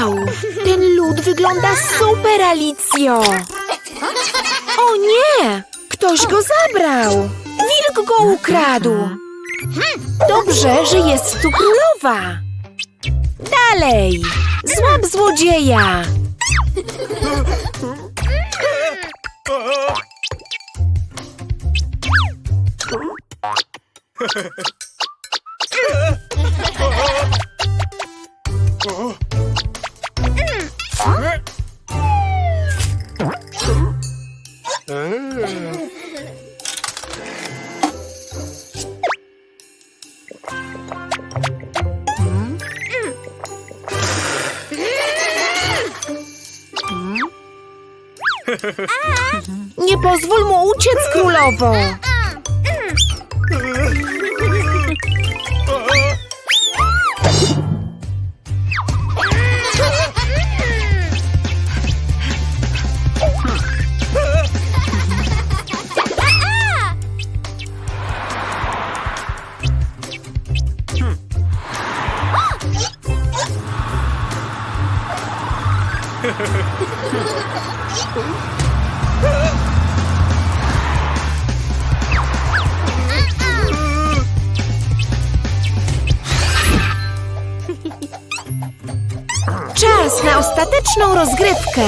Wow! Ten lód wygląda super, Alicjo! O nie! Ktoś go zabrał! Wilk go ukradł! Dobrze, że jest tu królowa! Dalej! Złap złodzieja! Nie pozwól mu uciec, królowo! Czas na ostateczną rozgrywkę!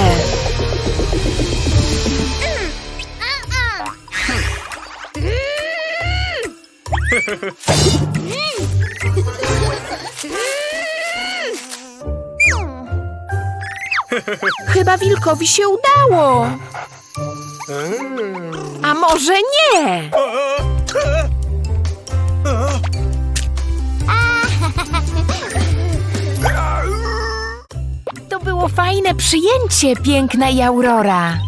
Wilkowi się udało. A może nie? To było fajne przyjęcie, piękna i Aurora.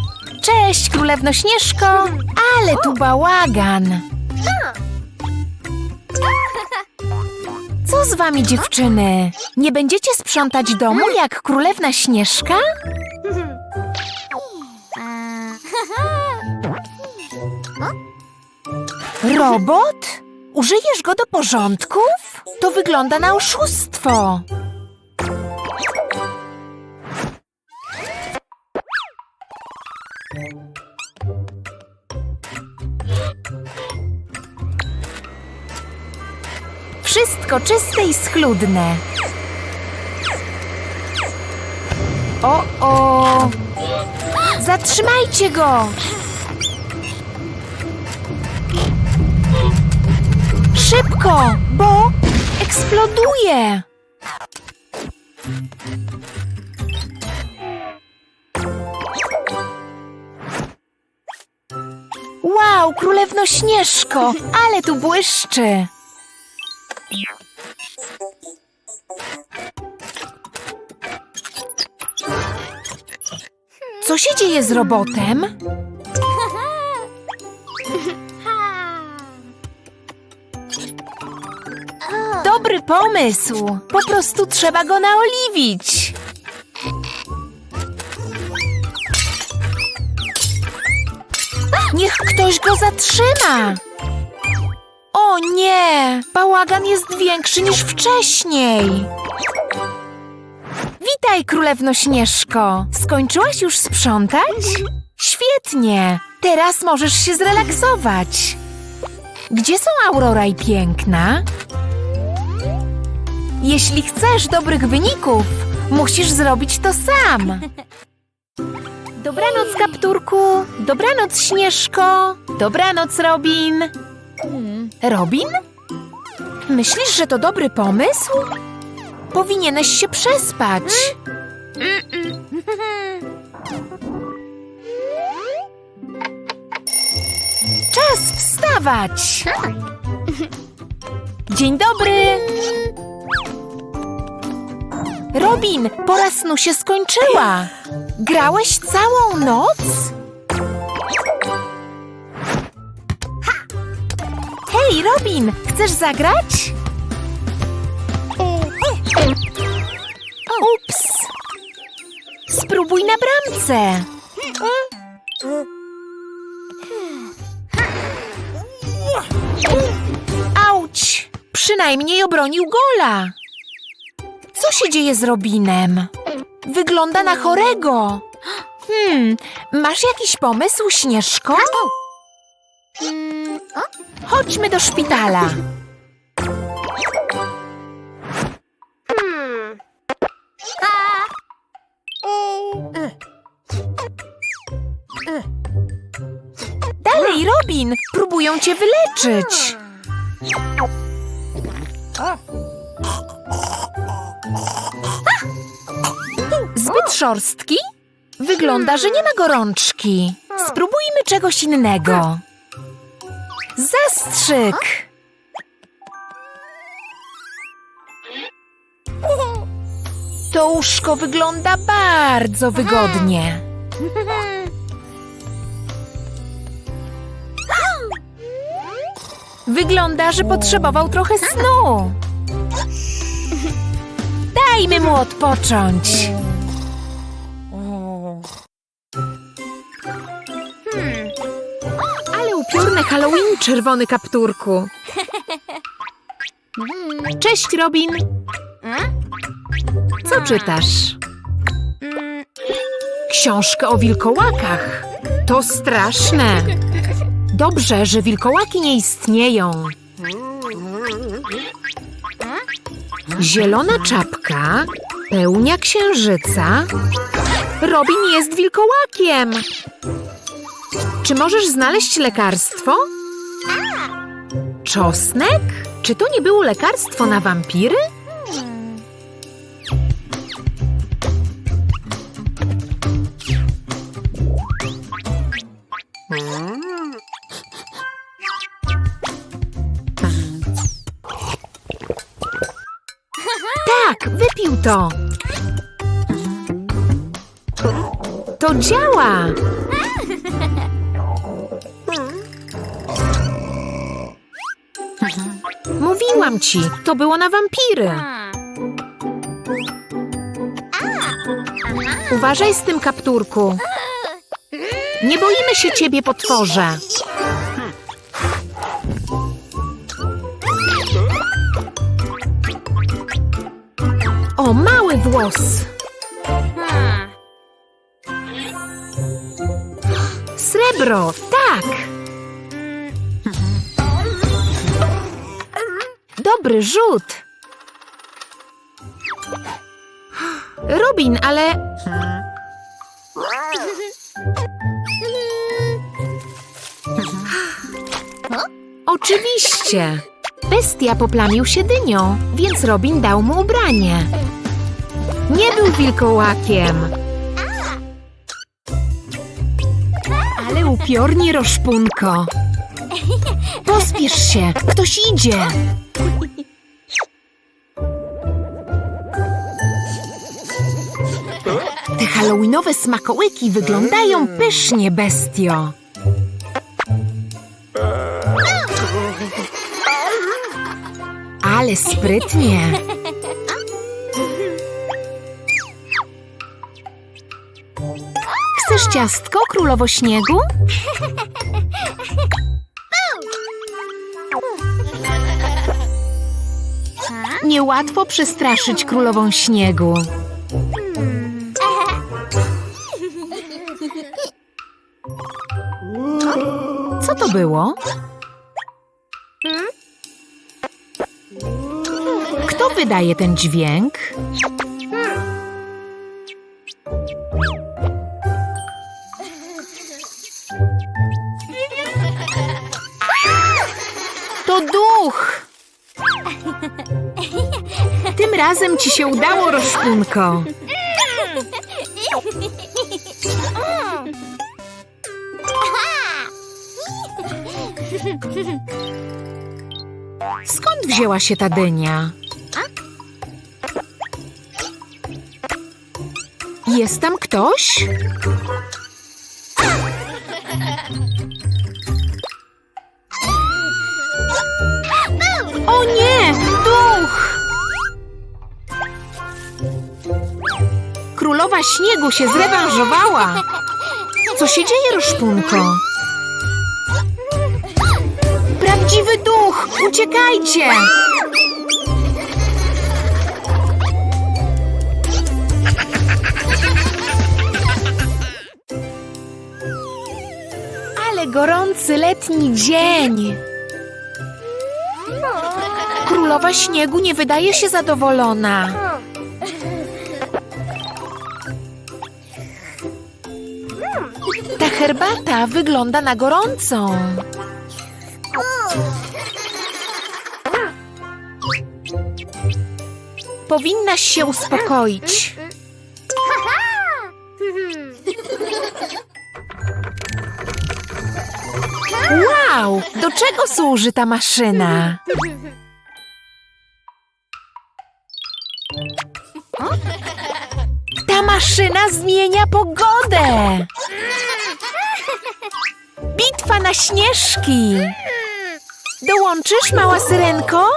Cześć, królewno Śnieżko, ale tu bałagan. Co z wami, dziewczyny? Nie będziecie sprzątać domu jak królewna Śnieżka? Robot? Użyjesz go do porządków? To wygląda na oszustwo. Wszystko czyste i schludne. O, o! Zatrzymajcie go! Szybko, bo eksploduje! Wow, królewno Śnieżko, ale tu błyszczy! Co się dzieje z robotem? Dobry pomysł! Po prostu trzeba go naoliwić. Niech ktoś go zatrzyma! O nie! Bałagan jest większy niż wcześniej! Witaj, królewno Śnieżko! Skończyłaś już sprzątać? Świetnie! Teraz możesz się zrelaksować. Gdzie są Aurora i Piękna? Jeśli chcesz dobrych wyników, musisz zrobić to sam. Dobranoc, kapturku. Dobranoc, Śnieżko. Dobranoc, Robin. Robin? Myślisz, że to dobry pomysł? Powinieneś się przespać. Czas wstawać. Dzień dobry. Robin, pora snu się skończyła. Grałeś całą noc? Hej, Robin, chcesz zagrać? Ups! Spróbuj na bramce. Auć! Przynajmniej obronił gola. Co się dzieje z Robinem? Wygląda na chorego. Hmm, masz jakiś pomysł, Śnieżko? Chodźmy do szpitala. Dalej, Robin! Próbują cię wyleczyć. Zbyt szorstki? Wygląda, że nie ma gorączki. Spróbujmy czegoś innego. Zastrzyk! To łóżko wygląda bardzo wygodnie. Wygląda, że potrzebował trochę snu. Dajmy mu odpocząć. Ale upiorne Halloween, czerwony kapturku. Cześć, Robin. Co czytasz? Książkę o wilkołakach. To straszne. Dobrze, że wilkołaki nie istnieją. Zielona czapka, pełnia księżyca. Robin jest wilkołakiem. Czy możesz znaleźć lekarstwo? Czosnek? Czy to nie było lekarstwo na wampiry? Tak, wypił to. To działa. Mówiłam ci, to było na wampiry. Uważaj z tym kapturku. Nie boimy się ciebie, potworze. O, mały włos. Srebro, tak. Dobry rzut. Robin, ale... Oczywiście. Bestia poplamił się dynią, więc Robin dał mu ubranie. Nie był wilkołakiem. Ale upiornie roszpunko. Pospiesz się, ktoś idzie. Te halloweenowe smakołyki wyglądają pysznie, bestio. Ale sprytnie. Ciastko, królowo śniegu? Niełatwo przestraszyć królową śniegu. Co to było? Kto wydaje ten dźwięk? Razem ci się udało, Roszpunko. Skąd wzięła się ta dynia? Jest tam ktoś? O nie! królowa śniegu się zrewanżowała. Co się dzieje, Roszpunko? Prawdziwy duch! Uciekajcie! Ale gorący letni dzień! Królowa śniegu nie wydaje się zadowolona. Herbata wygląda na gorącą. Powinnaś się uspokoić. Wow! Do czego służy ta maszyna? Ta maszyna zmienia pogodę! Bitwa na śnieżki! Dołączysz, mała syrenko?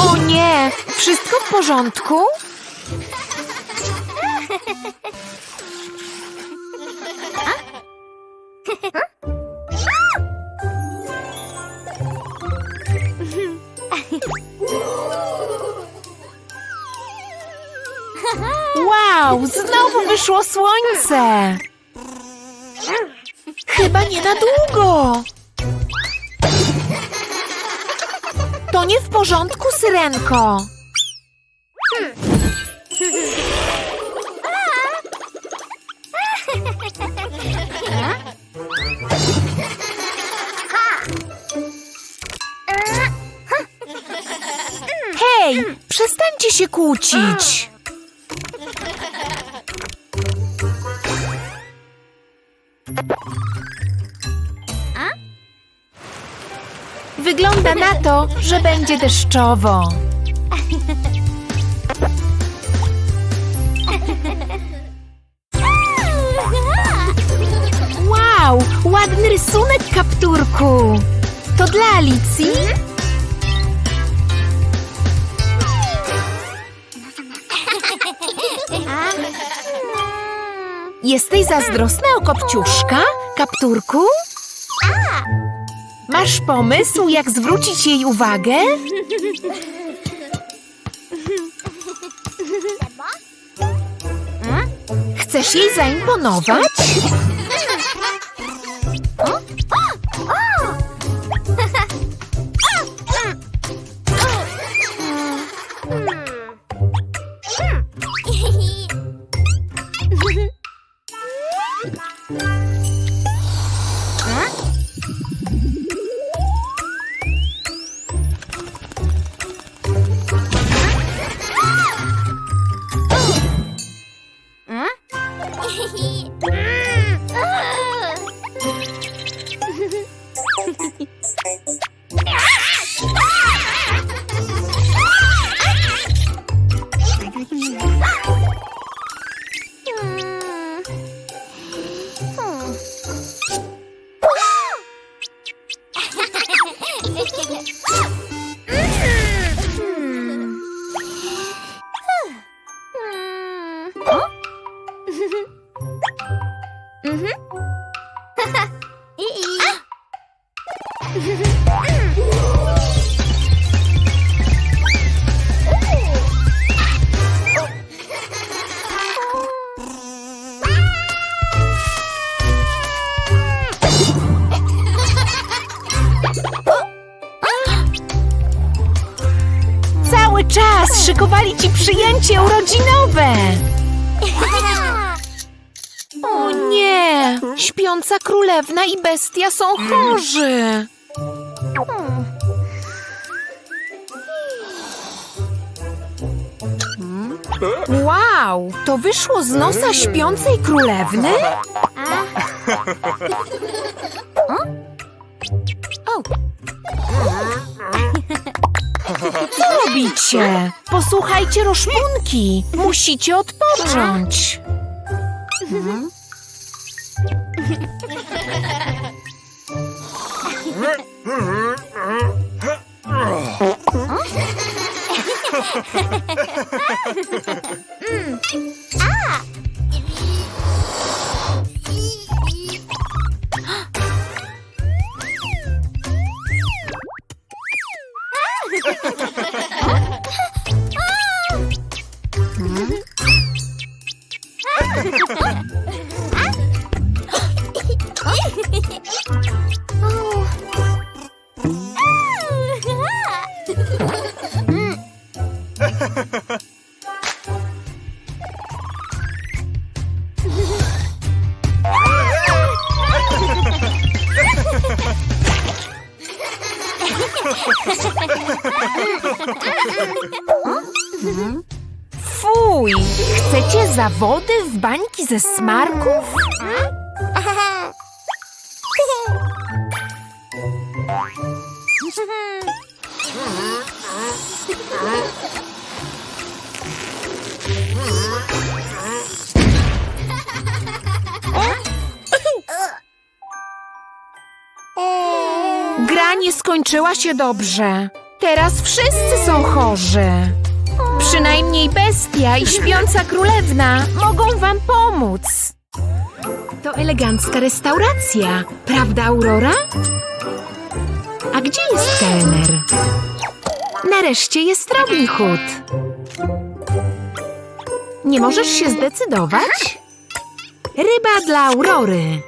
O nie! Wszystko w porządku? Wow! Znowu wyszło słońce! Chyba nie na długo! To nie w porządku, syrenko! Hej, przestańcie się kłócić! Wygląda na to, że będzie deszczowo. Wow, ładny rysunek, kapturku. To dla Alicji? Jesteś zazdrosna o kopciuszka, kapturku? Masz pomysł, jak zwrócić jej uwagę? Chcesz jej zaimponować? Szykowali ci przyjęcie urodzinowe. O nie! Śpiąca królewna i bestia są chorzy. Wow! To wyszło z nosa śpiącej królewny? O! robicie? Posłuchajcie roszpunki. Musicie odpocząć. Hmm? Fuj! Chcecie zawody? Bańki ze smarków? Gra nie skończyła się dobrze. Teraz wszyscy są chorzy. Przynajmniej bestia i śpiąca królewna mogą wam pomóc. To elegancka restauracja, prawda, Aurora? A gdzie jest kelner? Nareszcie jest Robin Hood. Nie możesz się zdecydować? Ryba dla Aurory.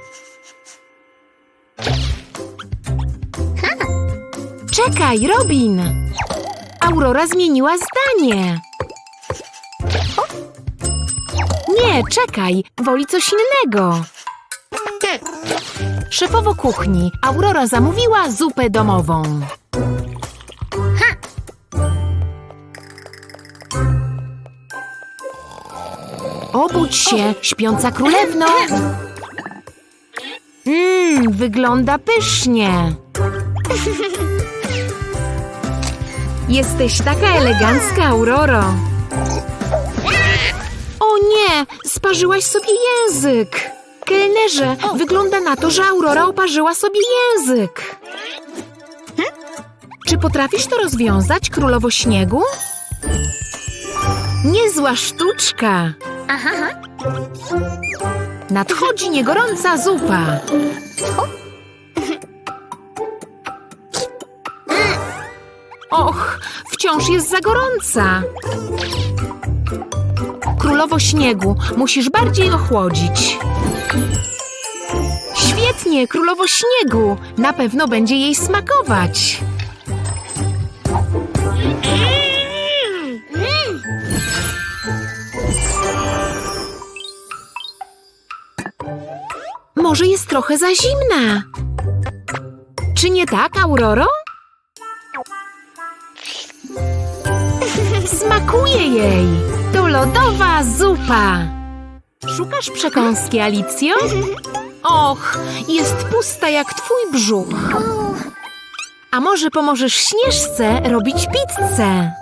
Czekaj, Robin! Aurora zmieniła zdanie. Nie, czekaj, woli coś innego. Szefowo kuchni, Aurora zamówiła zupę domową. Obudź się, śpiąca królewno. Mmm, wygląda pysznie. Jesteś taka elegancka, Auroro. Nie, sparzyłaś sobie język. Kelnerze, wygląda na to, że Aurora oparzyła sobie język. Czy potrafisz to rozwiązać, królowo śniegu? Niezła sztuczka. Nadchodzi niegorąca zupa. Och, wciąż jest za gorąca. Królowo śniegu, musisz bardziej ochłodzić. Świetnie, królowo śniegu. Na pewno będzie jej smakować. Może jest trochę za zimna. Czy nie tak, Auroro? Smakuje jej! To lodowa zupa! Szukasz przekąski, Alicjo? Och, jest pusta jak twój brzuch. A może pomożesz Śnieżce robić pizzę?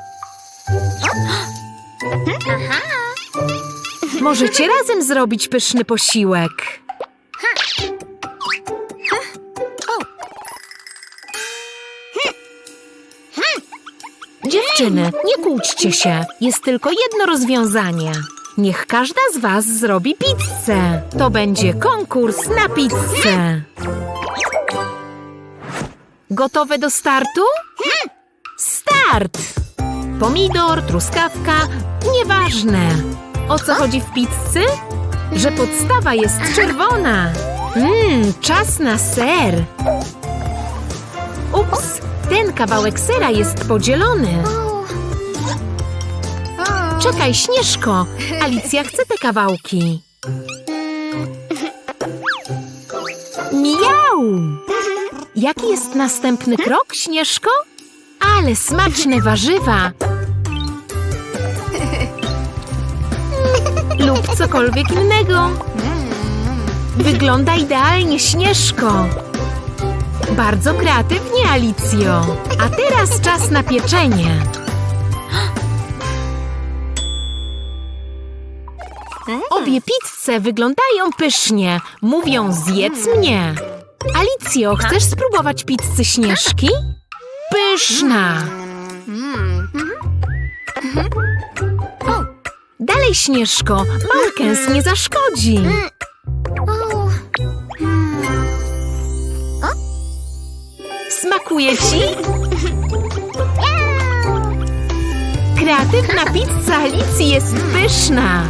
Możecie razem zrobić pyszny posiłek. Dziewczyny, nie kłóćcie się. Jest tylko jedno rozwiązanie. Niech każda z was zrobi pizzę. To będzie konkurs na pizzę. Gotowe do startu? Start! Pomidor, truskawka, nieważne. O co chodzi w pizzy? Że podstawa jest czerwona. Mmm, czas na ser. Ups, ten kawałek sera jest podzielony. Czekaj, Śnieżko, Alicja chce te kawałki. Miau! Jaki jest następny krok, Śnieżko? Ale smaczne warzywa. Lub cokolwiek innego. Wygląda idealnie, Śnieżko. Bardzo kreatywnie, Alicjo. A teraz czas na pieczenie. Obie pizze wyglądają pysznie. Mówią zjedz mnie. Alicjo, chcesz spróbować pizzy Śnieżki? Pyszna. Dalej, Śnieżko. Kęs nie zaszkodzi. Smakuje ci? Kreatywna pizza Alicji jest pyszna.